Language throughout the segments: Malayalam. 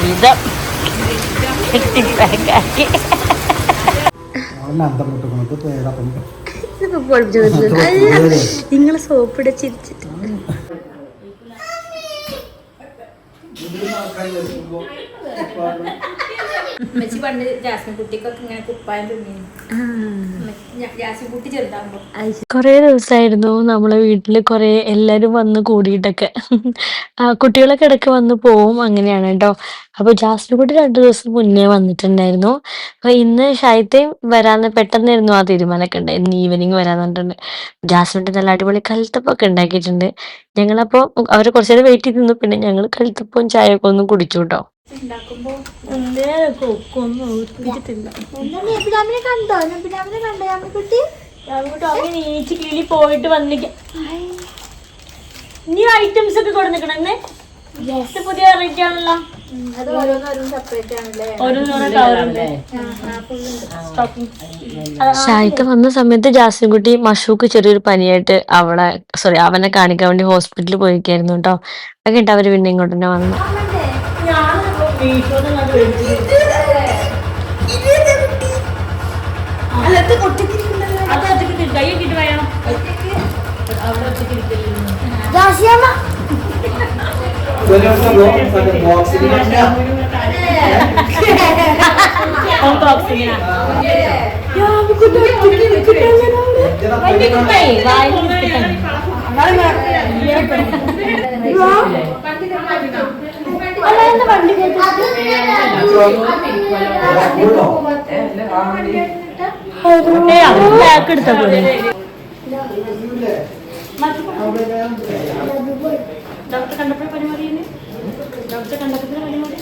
വിധം കെട്ടിപ്പാക്കാക്കി നിങ്ങൾ സോപ്പിടെ ചിരിച്ചിട്ട് മെച്ചി പണ്ട്? ജാസ്മിൻ കുട്ടിക്കൊക്കെ ഇങ്ങനെ കുപ്പായം തിന്നിരുന്നു കുറേ ദിവസമായിരുന്നു നമ്മളെ വീട്ടിൽ കുറേ എല്ലാവരും വന്ന് കൂടിയിട്ടൊക്കെ. കുട്ടികളൊക്കെ ഇടയ്ക്ക് വന്ന് പോവും അങ്ങനെയാണ് കേട്ടോ അപ്പോൾ ജാസ്മിൻ കുട്ടി രണ്ടു ദിവസം മുന്നേ വന്നിട്ടുണ്ടായിരുന്നു. അപ്പോൾ ഇന്ന് ഷായത്തെയും വരാന്ന് പെട്ടെന്നായിരുന്നു ആ തീരുമാനമൊക്കെ ഉണ്ട് ഇന്ന് ഈവനിങ് പറഞ്ഞിട്ടുണ്ട്. ജാസ്മിന്റെ നല്ല അടിപൊളി കൽത്തപ്പൊക്കെ ഉണ്ടാക്കിയിട്ടുണ്ട്. ഞങ്ങളപ്പോൾ അവരെ കുറച്ചു നേരം വെയിറ്റ് ചെയ്ത് നിന്നു പിന്നെ ഞങ്ങൾ കൽത്തപ്പവും ചായയൊക്കെ ഒന്നും കുടിച്ചു കേട്ടോ കണ്ടോ? കണ്ടോ? നീച്ച് കിളി പോയിട്ട് വന്നിക്ക. ഐറ്റംസ് ഒക്കെ കൊടുന്നിക്കണേ ഇത് പുതിയ വെറൈറ്റി ആണല്ലോ. ഷായിത്ത വന്ന സമയത്ത് ജാസിൻകുട്ടി മഷൂക്ക് ചെറിയൊരു പനിയായിട്ട് അവളെ സോറി അവനെ കാണിക്കാൻ വേണ്ടി ഹോസ്പിറ്റലിൽ പോയിരിക്കായിരുന്നു കേട്ടോ അതൊക്കെ കേട്ടോ അവർ പിന്നെ ഇങ്ങോട്ട് തന്നെ വന്നു. അത് ഒറ്റയ്ക്ക് കൈ കിട്ടി വേണം അവിടെ ഒറ്റയ്ക്ക് കിട്ടില്ല ബാക്ക് എടുത്ത പോലെ ഡോക്ടർ കണ്ടപ്പോൾ പരിപാടി ഡോക്ടർ കണ്ടപ്പോൾ പരിപാടി?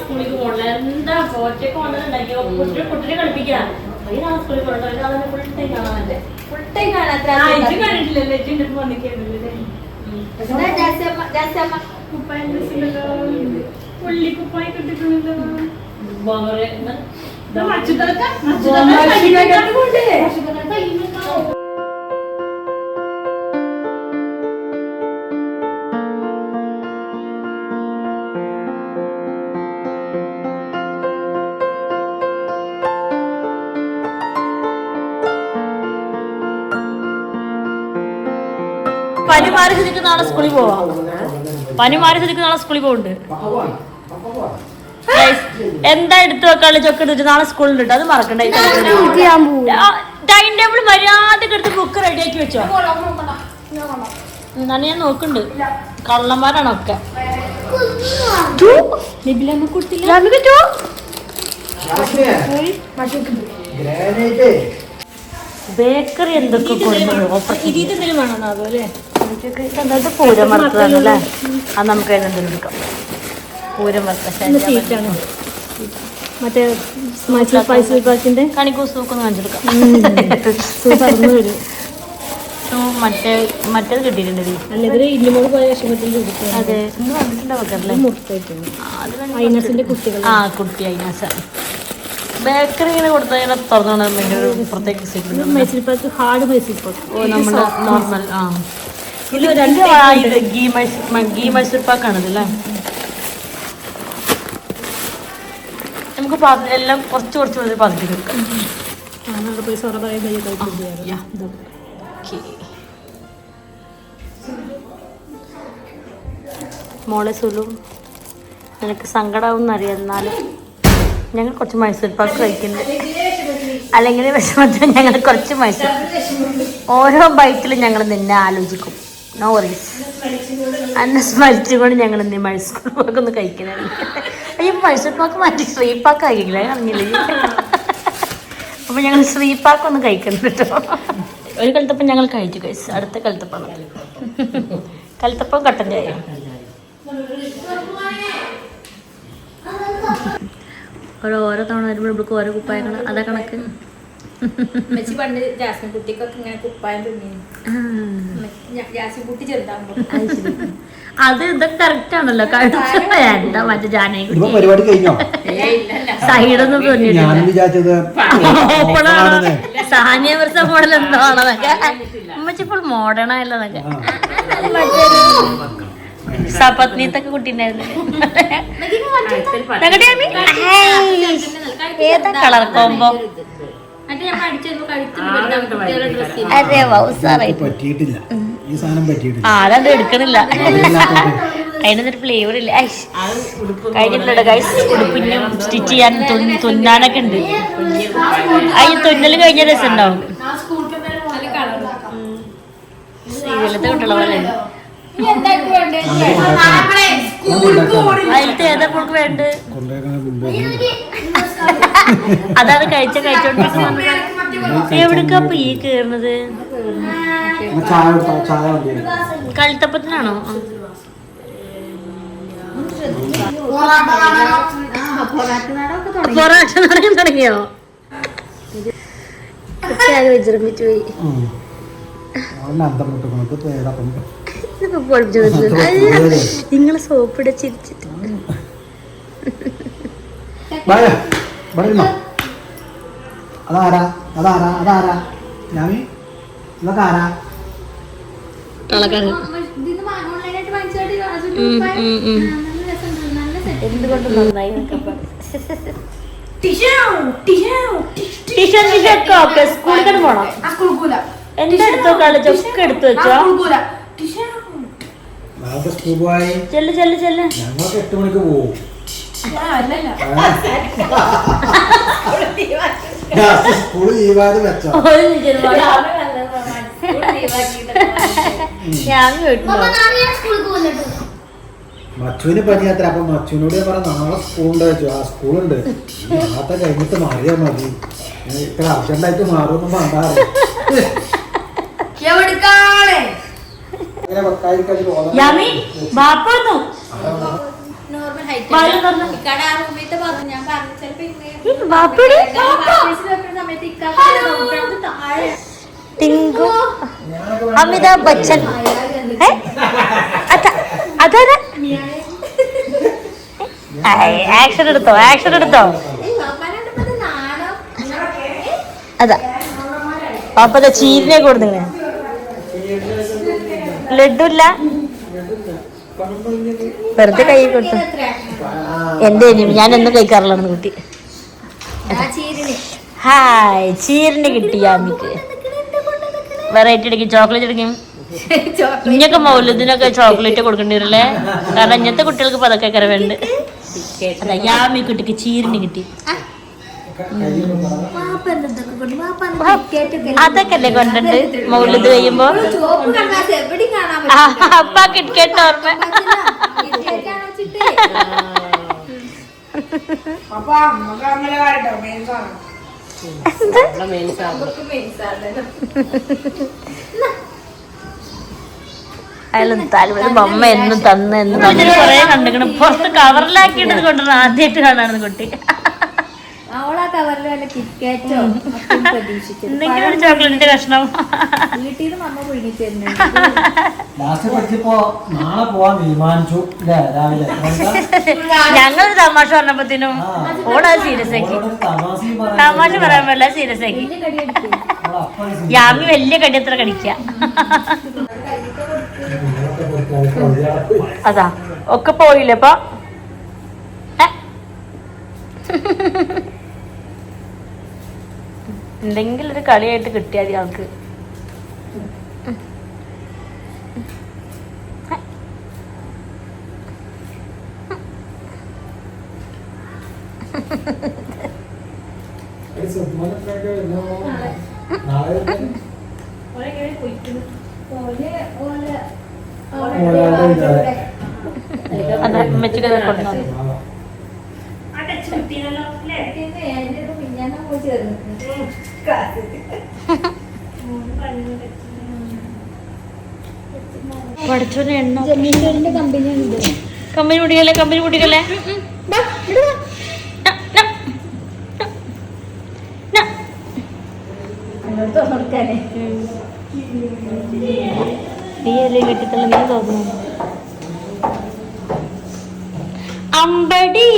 സ്കൂളിൽ പോകണില്ല എന്താ ഒറ്റയ്ക്ക് കൊണ്ടുണ്ടാക്കിയോ കുട്ടിയെ കുട്ടിയെ കളിപ്പിക്കാം പയ്യ നാളെ സ്കൂളിൽ പോകണ്ട അതിനെ ഫുൾ ടൈം കാണാനല്ലേ? ഫുൾ ടൈം ഇജ്ജ് കണ്ടിട്ടില്ലല്ലേ ഇജ്ജിന്റെ അടുത്ത് വന്നിക്കല്ലേ കുപ്പായം ഡ്രസ്സുണ്ടല്ലോ പുള്ളിക്കുപ്പായ കിട്ടിട്ടുണ്ടല്ലോ. പനി മാറി സ്ഥിതിക്ക് നാളെ സ്കൂളിൽ പോവാം. പനി മാറി സ്ഥിതിക്ക് നാളെ സ്കൂളിൽ പോകുന്നുണ്ട് എന്താ എടുത്തു വെക്കാനുള്ള ചൊക്കെ എടുത്തിട്ട് നാളെ സ്കൂളിൽ ഉണ്ട് അത് മറക്കണ്ട. ടൈം ടേബിൾ മര്യാദയ്ക്ക് എടുത്ത് ബുക്ക് റെഡിയാക്കി വെച്ചോ. എന്നാണ് ഞാൻ നോക്കുന്നുണ്ട്. കള്ളന്മാരാണൊക്കെ ബേക്കറി എന്തൊക്കെ ഇതിൽ വേണം. അതുപോലെ എന്നിട്ട് പൂരം വറുത്തതാണല്ലേ അത് നമുക്ക് അതിനെന്തെങ്കിലും എടുക്കാം. പൂരം വറുത്ത മറ്റേ വിഭാഗത്തിന്റെ കണിക്കൂസ് നോക്കൊന്ന് കാണിച്ചെടുക്കാം മറ്റേ മറ്റേത് കിട്ടിയിട്ടുണ്ട്. അല്ലെങ്കിൽ ഇല്ലുമോട് പോയ വിഷമത്തിൽ അതെ ഇന്ന് വേണമെങ്കിൽ ഐനസിന്റെ കുട്ടികൾ ആ കുട്ടി അതിനാസ ബേക്കറി ഇങ്ങനെ കൊടുത്തതിനെ തുറന്നു ഭയങ്കര ഒരു പ്രത്യേക സീറ്റ് മൈസൂർപ്പാക്ക് ഹാർഡ് മൈസൂർപ്പാക്ക് ഓ നമ്മുടെ നോർമൽ ആ. ഇത് ഗീ മൈസൂർ ഗീ മൈസൂർ നമുക്ക് എല്ലാം കുറച്ച് കുറച്ച്. മോളെ സുലു നിനക്ക് സങ്കടമാവും അറിയാം എന്നാലും ഞങ്ങൾ കുറച്ച് മൈസൂർ പാക്ക് കഴിക്കുന്നുണ്ട് അല്ലെങ്കിൽ വിഷമത്തിൽ ഞങ്ങൾ കുറച്ച് മൈസൂർ ഓരോ ബൈക്കിലും ഞങ്ങൾ നിന്നെ ആലോചിക്കും. നോ വറീസ് അന്നെ ഞങ്ങൾ എന്ത് മൈസൂർ പാക്ക് ഒന്ന് കഴിക്കണേ അയ്യോ മൈസൂർ പാക്ക് മാറ്റി. ശ്രീ പാക്ക് ആക്കിയില്ല അറിഞ്ഞില്ലേ? അപ്പോൾ ഞങ്ങൾ ശ്രീ പാക്ക് ഒന്ന് കഴിക്കുന്നുണ്ട് കേട്ടോ ഒരു കലത്തപ്പം ഞങ്ങൾ കഴിച്ചു കഴിച്ചു അടുത്ത കലത്തപ്പം കലത്തപ്പം കട്ടൻ ചായ ഓരോ തവണ വരുമ്പോൾ ഇവിടെ ഓരോ കുപ്പായങ്ങൾ. അതാ കണക്ക്. പണ്ട് ജാസ്മിൻ കുട്ടിക്കൊക്കെ ഇങ്ങനെ കുപ്പായം ജാസ്മിൻ കുട്ടി ചെറുതാകുമ്പോ അത് ഇതൊക്കെ കറക്റ്റ് ആണല്ലോ. വേണ്ട. മറ്റേ ജാനകി ഇതിപ്പോ പരിപാടി കഴിഞ്ഞോ? സൈഡൊന്നും തോന്നിയിട്ടില്ല. സാനിയ വർഷ മോഡൽ എന്തോ? അമ്മച്ചി ഇപ്പോൾ മോഡേൺ ആയല്ലോന്നൊക്കെ സപത്നീത്തൊക്കെ കുട്ടീണ്ടായിരുന്നു. ഏതാ കളർ കോമ്പോ പറ്റിയിട്ടില്ല. ഈ സാധനം പറ്റിയിട്ടില്ല. ആ അതത് എടുക്കണില്ല. അതിനൊരു ഫ്ലേവർ ഇല്ല. കഴിഞ്ഞിട്ടുണ്ട് ഗൈസ് ഉടുപ്പിനും സ്റ്റിച്ച് ചെയ്യാൻ തുന്ന- തുന്നാനൊക്കെ ഉണ്ട്. ഈ തുന്നൽ കഴിഞ്ഞ രസം ഉണ്ടാവും നല്ല കളർ. സീരിയലത്തെ കുട്ടികളെ പോലെ അതിലത്തെ ഏതാ നമുക്ക് വേണ്ട അതാണ് കഴിച്ച കഴിച്ചോണ്ടിരിക്കുന്നത്. എവിടേക്കാ ഈ കേറുന്നത്. പൊറോട്ട തുടങ്ങി തുടങ്ങിയോ? വിജൃംഭിച്ചു പോയി. നിങ്ങൾ സോപ്പിട ചിരിച്ചിട്ട്. പറയുന്നോ? അതാരാ? അതാരാ? അതാരാ? ഞാമി ഇതൊക്കെ ആരാ എന്തുകൊണ്ട് നന്നായി ടീച്ചർ ഓക്കെ സ്കൂളിൽ തന്നെ പോണം? എന്താ എടുത്തോ കളിച്ചോ ഒക്കെ എടുത്തു വെച്ചോ ചെല്ല് ചെല്ല് ചെല്ല്. ഞങ്ങൾക്ക് എട്ട് മണിക്ക് പോവും. സ്കൂൾ ലീവാതെ വെച്ചോ? ഒരു നിമിഷം പോടാ. ഞാൻ വീട്ടിലോ മച്ചുവിന് പനിയാത്ര അപ്പൊ മച്ചുവിനോട് ഞാൻ പറഞ്ഞ നാളെ സ്കൂളുണ്ട് വെച്ചു. ആ സ്കൂളുണ്ട്. നാളത്തെ കഴിഞ്ഞിട്ട് മാറിയാ മതി. ഇത്ര അർജന്റായിട്ട് മാറുമെന്ന് പറഞ്ഞാറ് ഇങ്ങനെ വെക്കാതിരിക്കാൻ ടിങ്കു. അമിതാഭ് ബച്ചൻ? അത- ആക്ഷൻ എടുത്തോ ആക്ഷൻ എടുത്തോ? അതാ. പാപ്പ ചീരിനെ കൊടുത്തിങ്ങനെ ലഡു ഇല്ല വെറുതെ കൈ കൊടുത്തു. എന്റെ ഇനിയും ഞാൻ എന്നും കഴിക്കാറുള്ള കുട്ടി. ഹായ് ചീരിന് കിട്ടി ആമിക്ക് വെറൈറ്റി എടുക്കും ചോക്ലേറ്റ് എടുക്കും ഇങ്ങനൊക്കെ മൗലത്തിനൊക്കെ ചോക്ലേറ്റ് കൊടുക്കേണ്ടി വരില്ലേ? കാരണം ഇങ്ങനത്തെ കുട്ടികൾക്ക് ഇപ്പൊ അതൊക്കെ കരവുണ്ട് അതാ യാമി കുട്ടിക്ക് ചീരിന് കിട്ടി. അതൊക്കെ അല്ലേ കൊണ്ടിട്ട് മൗലത്ത് കഴിയുമ്പോ? അപ്പ കിട്ടിക്കേട്ട ഓർമ്മ. ബൊമ്മ എന്നും തന്ന് എന്നും തന്നെ. കൊറേ കണ്ടിക്കണം പുറത്ത് കവറിലാക്കിയിട്ട് കൊണ്ടുവരണം ആദ്യമായിട്ട് കാണാണ് കുട്ടി. കവറിൽ വല്ല കിറ്റ്കാറ്റോ എന്തെങ്കിലും ഒരു ചോക്ലേറ്റിന്റെ കഷ്ണം. വീട്ടിൽ നിന്ന് മമ്മ പുഴുങ്ങി തരുന്നുണ്ട് ലാസ്റ്റ് പഠിച്ചപ്പോ നാളെ പോവാൻ തീരുമാനിച്ചു രാവിലെ? ഞങ്ങളൊരു തമാശ പറഞ്ഞപ്പത്തിനും ഓടാ സീരിയസ് ആക്കി തമാശ പറയാൻ പറ്റില്ല സീരിയസ് ആക്കി യാമി വലിയ കടി കടിയത്ര കടിക്ക. അതാ ഒക്കെ പോയില്ലേ? എന്തെങ്കിലും ഒരു കളിയായിട്ട് കിട്ടിയാൽ ആൾക്ക് നാളെ ഓലെ ഓലെ ഓലാളുടെ ഇതാ. അതാ ഉമ്മച്ചിക്ക് അത് കൊണ്ടുവന്നു പിന്നെ എന്റെ ഒരു മിഞ്ഞാന്ന് പോയി ചേർന്നിട്ടുണ്ട് പഠിച്ചോനെ എണ്ണ ജമീൻദാറിന്റെ കമ്പനിയാണ് ഇത് കമ്പനി കുടിക്കല്ലേ കമ്പനി തോന്നുന്നു അമ്പടി.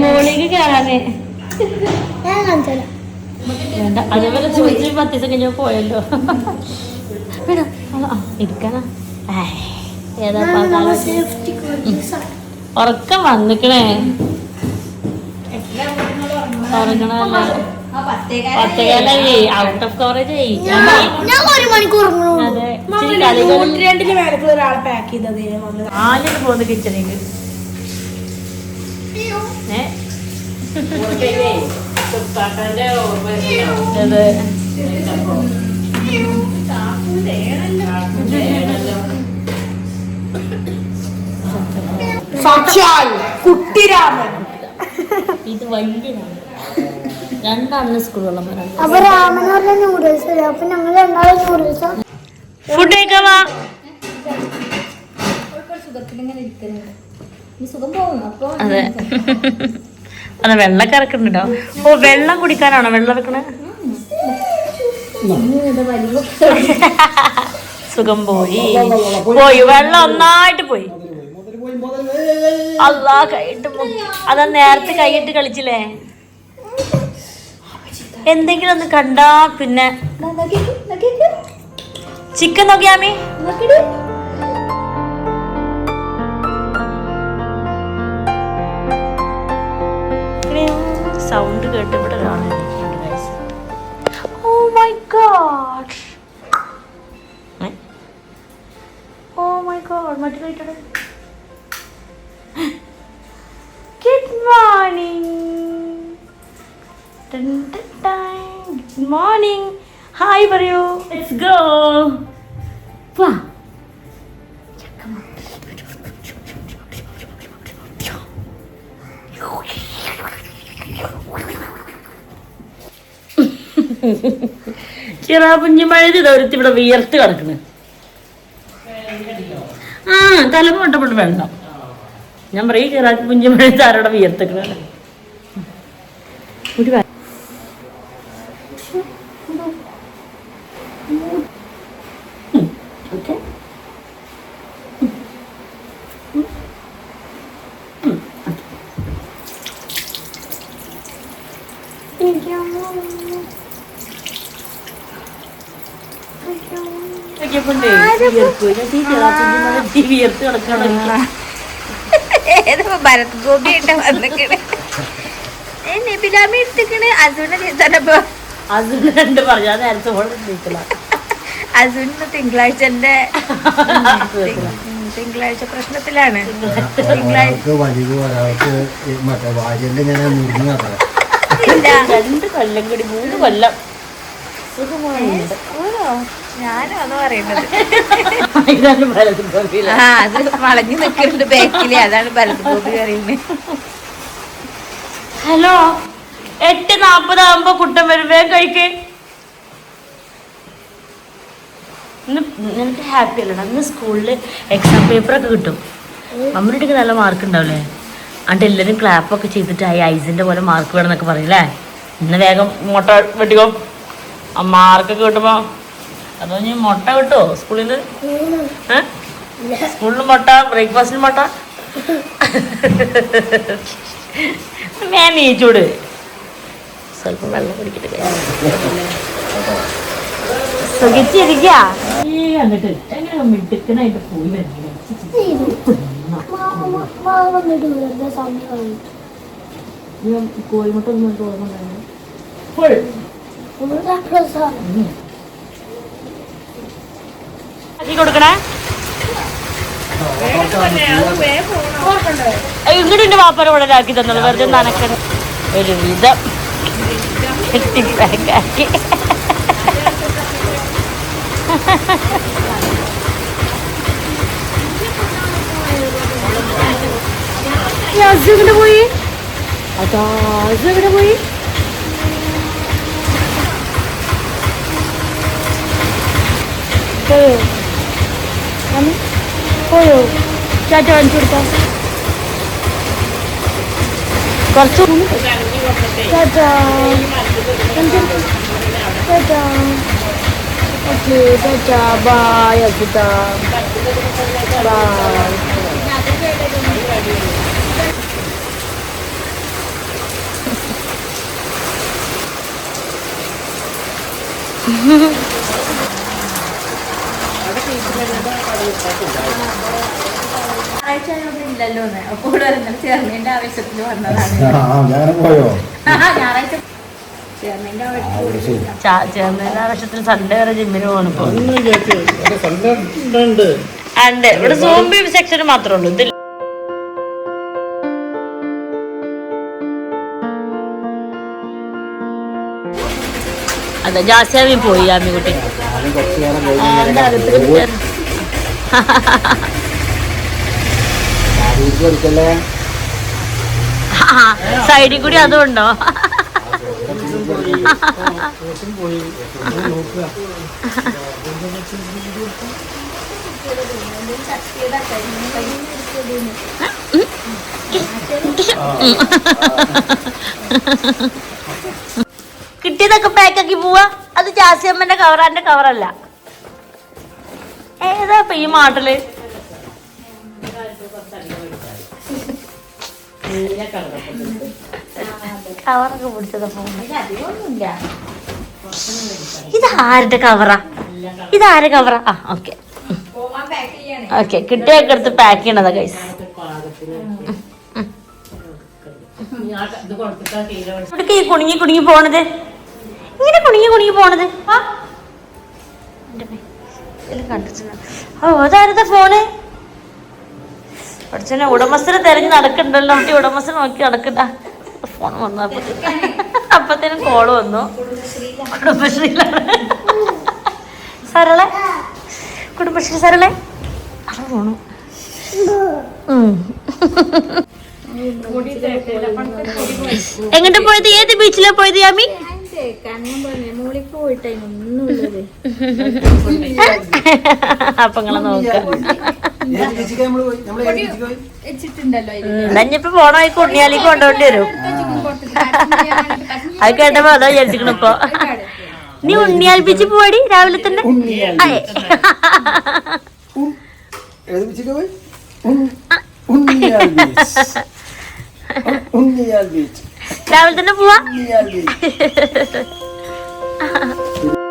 മോളിക്ക് കയറാനേ വേണ്ട അതേപോലെ ചോദിച്ചു പത്ത് ദിവസം കഴിഞ്ഞ പോയല്ലോ. ഇരിക്കാനാ. ഏതാ ഉറക്കം വന്നിക്കണേ. ഉറങ്ങണല്ലേ പത്തുകാലായി. ഔട്ട് ഓഫ് കവറേജ് ആയി. ഞാൻ ഒരു മണിക്കൂർ. അതെ. ഇച്ചിരി കളികളും രണ്ടിന് മേലക്കുള്ള ഒരാൾ പാക്ക് ചെയ്തത് ആദ്യം പോകുന്ന കിച്ചണിക്ക്. ഏ? സാക്ഷാൽ കുട്ടിരാമൻ. ഇത് വലിയതാണ് രണ്ടാണ് സ്കൂളുള്ളവരാണ് അപ്പൊ രാമൻ പറഞ്ഞ നൂഡിൽസ് അല്ലേ അപ്പൊ ഞങ്ങൾ രണ്ടാളും നൂഡിൽസ് ഫുഡ് കഴിക്കാവാ അതെ. അതെ. വെള്ളം കറക്കുന്നുണ്ടോ ഓ വെള്ളം കുടിക്കാനാണോ വെള്ളം വെക്കണേ? സുഖം പോയി. പോയി വെള്ളം ഒന്നായിട്ട് പോയി. അല്ലാ കൈയിട്ട് അതാ നേരത്തെ കൈയിട്ട് കളിച്ചില്ലേ? എന്തെങ്കിലും ഒന്ന് കണ്ടാ പിന്നെ. ചിക്കൻ നോക്കിയാമി സൗണ്ട് കേട്ട് ഇവിടെ മറ്റു കഴിക്കട്ടെ good morning good morning hi പറയൂ ലെറ്റ്സ് ഗോ വാ. മഴ ഇതൊരുത്തി ഇവിടെ വിയർത്ത് കിടക്കണ്. ആ തലമ കൊണ്ടപ്പോൾ വെള്ളം ഞാൻ പറയും ചിറാപുഞ്ചി മഴ ആരോടെ വിയർത്തക്കണ ഒരു ഓക്കേ. നോക്കിയപ്പോണ്ടേ വിയർപ്പ്. ഏതോ ഭരത് ഗോപി വന്നിക്കണ്? നബിലാമി എടുത്തിക്കണ്? അസുന നേരത്തെ അസുന തിങ്കളാഴ്ചന്റെ തിങ്കളാഴ്ച പ്രശ്നത്തിലാണ്. തിങ്കളാഴ്ച. രണ്ട് കൊല്ലം കൂടി മൂന്ന് കൊല്ലം. ഞാനും പറയുന്നത്. ആ അത് വളഞ്ഞു നിൽക്കുന്നുണ്ട് ബാക്കിൽ. അതാണ് ഭരത് ഗോപി പറയുന്നത് ഹലോ എട്ട് നാപ്പതാകുമ്പോ കുട്ടൻ വരും. വേഗം കഴിക്ക്. നിനക്ക് ഹാപ്പി അല്ലടാ. ഇന്ന് സ്കൂളിൽ എക്സാം പേപ്പർ ഒക്കെ കിട്ടും. നമ്മുടെ നല്ല മാർക്ക് ഉണ്ടാവില്ലേ എന്നിട്ട് എല്ലാവരും ക്ലാപ്പൊക്കെ ചെയ്തിട്ട് ആ ഐസിന്റെ പോലെ മാർക്ക് വേണം എന്നൊക്കെ പറയില്ലേ ഇന്ന് വേഗം മുട്ട വെട്ടിക്കോ. മാർക്കൊക്കെ കിട്ടുമ്പോ അതോ ഇനി മുട്ട കിട്ടുമോ സ്കൂളിൽ സ്കൂളിൽ മുട്ട ബ്രേക്ക്ഫാസ്റ്റിന് മുട്ട? ഞാൻ നീച്ചൂട് സ്വല്പം വെള്ളം കുടിക്കട്ടെ. കോഴിമുട്ടൊന്നും എന്നിട്ട് എങ്ങനെ മിടുക്കനായിട്ട് പോയി കോഴിമുട്ട തോന്നുന്നുണ്ടായിരുന്നു ഫുൾ കൊടുക്കണേ? ഇങ്ങോട്ട് എന്റെ വാപ്പര ഇവിടെ ആക്കി തന്നത് വെറുതെ നനക്കണ ഒരു വിധം കെട്ടി പാക്കാക്കി എവിടെ പോയി? അതാ പോയി? പോയോ മമ്മി പോയോ ചാറ്റ കാണിച്ചു കൊടുക്കാം കുറച്ച് ചാറ്റ കാണിച്ചു കൊടുക്കാം tata okay tata bye Ajitha bye ഞായറാഴ്ച ആയതുകൊണ്ട് ഇല്ലല്ലോ അപ്പോൾ ആവശ്യത്തിൽ വന്നതാണ്. പോയോ? ഞായറാഴ്ച ചേർന്നതിന്റെ ആവശ്യത്തിൽ ചേർന്നതിന്റെ ആവശ്യത്തിന് സൺഡേ വരെ ജിമ്മിന് പോകണം ഉണ്ട്. ഇവിടെ സോംബി സെക്ഷൻ മാത്രമേ ഉള്ളൂ. ഇതിൽ അതെ ജാസ്യാമി പോയി ആമിക്കുട്ടി സൈഡിൽ കൂടി അതുണ്ടോ ആ. വീട്ടിൽ കിട്ടിയതൊക്കെ പാക്കാക്കി പോവാ അത് ജാസിയമ്മന്റെ കവറാന്റെ കവറല്ല ഏതാ ഈ മാട്ടിൽ കവറൊക്കെ പിടിച്ചതപ്പോ ഇത് ആരുടെ കവറാ ഇത് ആരെ കവറാ ആ ഓക്കെ ഓക്കെ കിട്ടിയൊക്കെ എടുത്ത് പാക്ക് ചെയ്യണതാ ഇവിടേക്ക് ഈ കുണുങ്ങി കുണുങ്ങി പോണത് ഇങ്ങനെ കുണിങ്ങി കുണിങ്ങി പോണത്? ആ? കണ്ടിട്ടില്ല. ഓ അതാരതാ ഫോണ് പഠിച്ചനെ ഉടമസ്ഥനെ തെരഞ്ഞ് നടക്കണ്ടല്ലോ. കുട്ടി ഉടമസ്ഥനെ നോക്കി നടക്കണ്ട. ഫോൺ വന്നു അപ്പത്തേനും അപ്പത്തേനും കോൾ വന്നു. കുടുംബശ്രീയിലാണ്. സരളെ? കുടുംബശ്രീ സരളെ? പോണു. എങ്ങോട്ട് പോയത്? ഏത് ബീച്ചിലാ പോയത് യാമി? കണ്ണും പറഞ്ഞു പോയിട്ടേ ഒന്നുമില്ലത്. അപ്പൊ നിങ്ങളെ നോക്കാം. പോണ വഴിക്ക് കൊണ്ടുപോണ്ടി വരും. അത് കേട്ടപ്പോ അതാ വിചാരിച്ചിക്കണ ഇപ്പൊ. നീ ഉണ്ണിയാൽ ബീച്ചിൽ പോടി രാവിലെ തന്നെ? ഉണ്ണിയാൽ ബീച്ച്. രാവിലെ തന്നെ പോവാ?